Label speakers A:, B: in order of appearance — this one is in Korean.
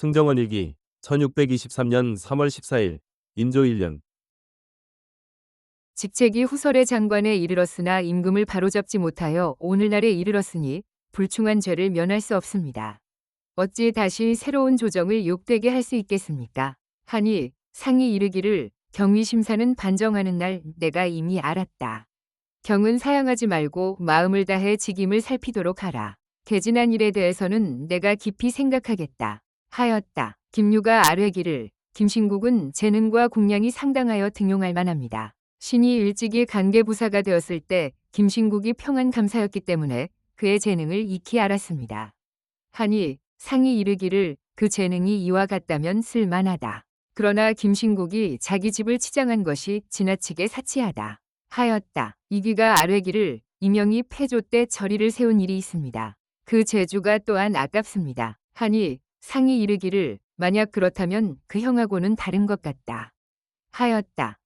A: 승정원 일기 1623년 3월 14일 인조 1년
B: 직책이 후설의 장관에 이르렀으나 임금을 바로잡지 못하여 오늘날에 이르렀으니 불충한 죄를 면할 수 없습니다. 어찌 다시 새로운 조정을 욕되게 할 수 있겠습니까? 하니 상이 이르기를 경위심사는 반정하는 날 내가 이미 알았다. 경은 사양하지 말고 마음을 다해 직임을 살피도록 하라. 개진한 일에 대해서는 내가 깊이 생각하겠다. 하였다. 김유가 아뢰기를 김신국은 재능과 공량이 상당하여 등용할 만합니다. 신이 일찍이 간계부사가 되었을 때 김신국이 평안 감사였기 때문에 그의 재능을 익히 알았습니다. 하니 상이 이르기를 그 재능이 이와 같다면 쓸만하다. 그러나 김신국이 자기 집을 치장한 것이 지나치게 사치하다. 하였다. 이기가 아뢰기를 이명이 폐조 때 절의를 세운 일이 있습니다. 그 재주가 또한 아깝습니다. 하니 상이 이르기를 만약 그렇다면 그 형하고는 다른 것 같다. 하였다.